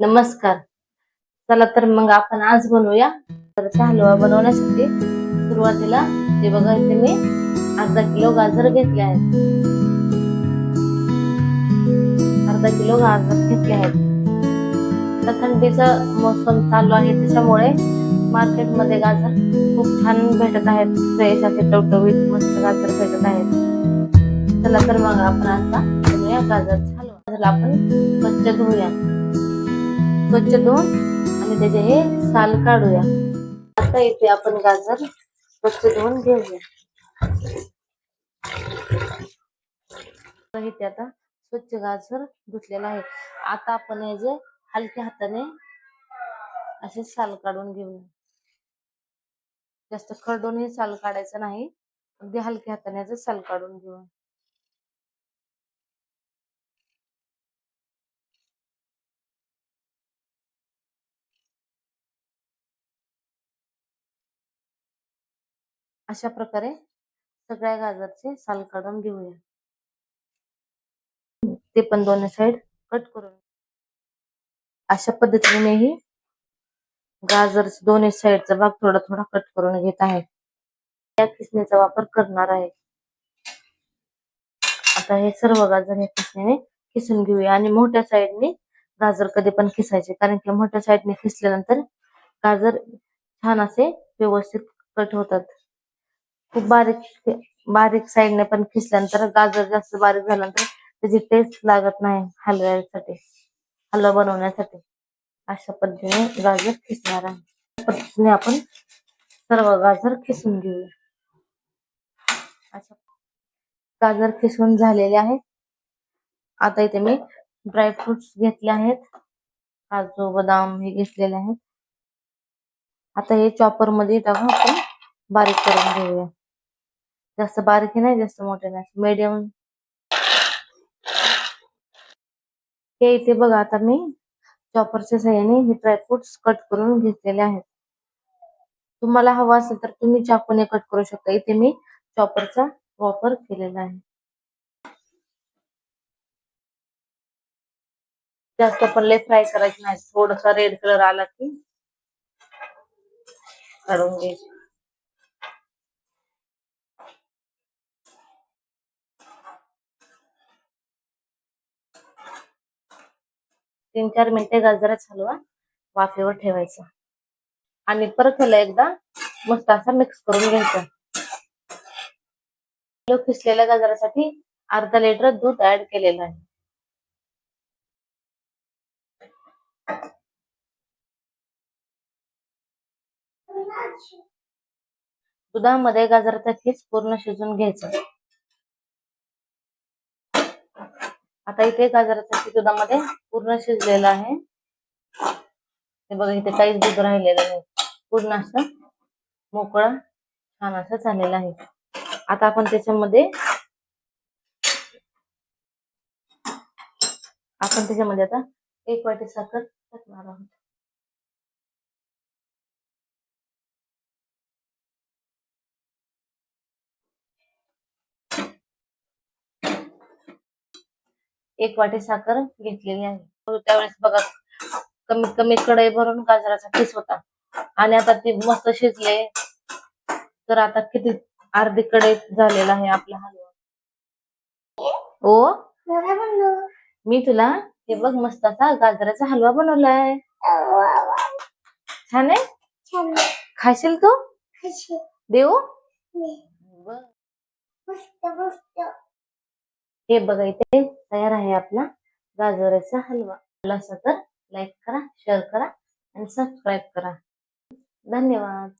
नमस्कार. चला तर मग आपण आज बनवूया. तर हलवा बनवण्यासाठी सुरुवातीला ते बघा इथे मी अर्धा किलो गाजर घेतले आहेत. अर्धा किलो गाजर घेतले आहेत. आता थंडीचा मोसम चालू आहे त्याच्यामुळे मार्केटमध्ये गाजर खूप छान भेटत आहेत. फ्रेश असे टवटवीत मस्त गाजर भेटत आहेत. चला तर मग आपण आता गाजर गाजरचा हलवा गाजरला आपण स्वच्छ धुवूया स्वच्छ धुवून आणि त्याचे हे साल काढूया. आता इथे आपण गाजर स्वच्छ धुवून घेऊया. तर इथे आता स्वच्छ गाजर धुतलेला आहे. आता आपण हे जे हलक्या हाताने असे साल काढून घेऊया. जास्त खरडून हे साल काढायचं नाही. अगदी हलक्या हाताने साल काढून घेऊया. अशा प्रकारे सगळ्या गाजरचे साल काढून घेऊया. ते पण दोन्ही साइड कट करून. अशा पद्धतीने ही गाजर दोन्ही साइडचा भाग थोडा थोडा कट करून घेत आहे. या किसणीचा वापर करणार आहे. आता हे सर्व गाजर हे किसणीने किसून घेऊया आणि मोठ्या साईडने गाजर कधी पण किसायचे. कारण की मोठ्या साईडने किसल्यानंतर गाजर छान असे व्यवस्थित कट होतात. खूप बारीक बारीक साईडने पण खिसल्यानंतर गाजर जास्त बारीक झाल्यानंतर त्याची टेस्ट लागत नाही हलव्यासाठी हलवा बनवण्यासाठी. अशा पद्धतीने गाजर खिसणार आहे. पद्धतीने आपण सर्व गाजर खिसून घेऊया. अशा गाजर खिसून झालेले आहेत. आता इथे मी ड्रायफ्रुट्स घेतले आहेत. काजू बदाम हे घेतलेले आहेत. आता हे चॉपरमध्ये टाकून आपण बारीक करून घेऊया. जास्त बारीक नाही जास्त मोठे नाही मीडियम हे इथे बघा आता मी चॉपरच्या सहाय्याने हे ड्रायफ्रुट्स कट करून घेतलेले आहेत. तुम्हाला हवा असेल तर तुम्ही चाकूने कट करू शकता. इथे मी चॉपरचा वापर केलेला आहे. जास्त पण लय फ्राय करायचे नाही. थोडासा रेड कलर आला की काढून घ्यायचे. तीन चार मिनिटे गाजराचा हलवा वाफेवर ठेवायचा. आणि परत ह्याला एकदा मस्त असा मिक्स करून घ्यायचा. किलो किसलेल्या गाजरासाठी अर्धा लिटर दूध ऍड केलेलं आहे. दुधामध्ये गाजराचा खीस पूर्ण शिजून घ्यायचा. आता इथे गाजराचा खीस दुधामध्ये पूर्ण शिजलेलं आहे. ते बघा इथे काहीच दूध राहिलेलं नाही. पूर्ण असं मोकळा छान असं झालेला आहे. आता आपण त्याच्यामध्ये आपण त्याच्यामध्ये आता एक वाटी साखर टाकणार आहोत. एक वाटी साखर घेतलेली आहे. त्यावेळेस बघा कमीत कमी कढई भरून गाजराचा खीस होता. आणि आता ते मस्त शिजले तर आता किती अर्धी कढई झालेला आहे आपला हलवा ओ? मी तुला हे बघ मस्त असा गाजराचा हलवा बनवलाय. छान आहे? खाशील तू? देऊ? बर. हे बघा इथे तयार आहे आपला गाजराचा हलवा. आवडला असेल तर लाईक करा शेअर करा आणि सबस्क्राईब करा. धन्यवाद.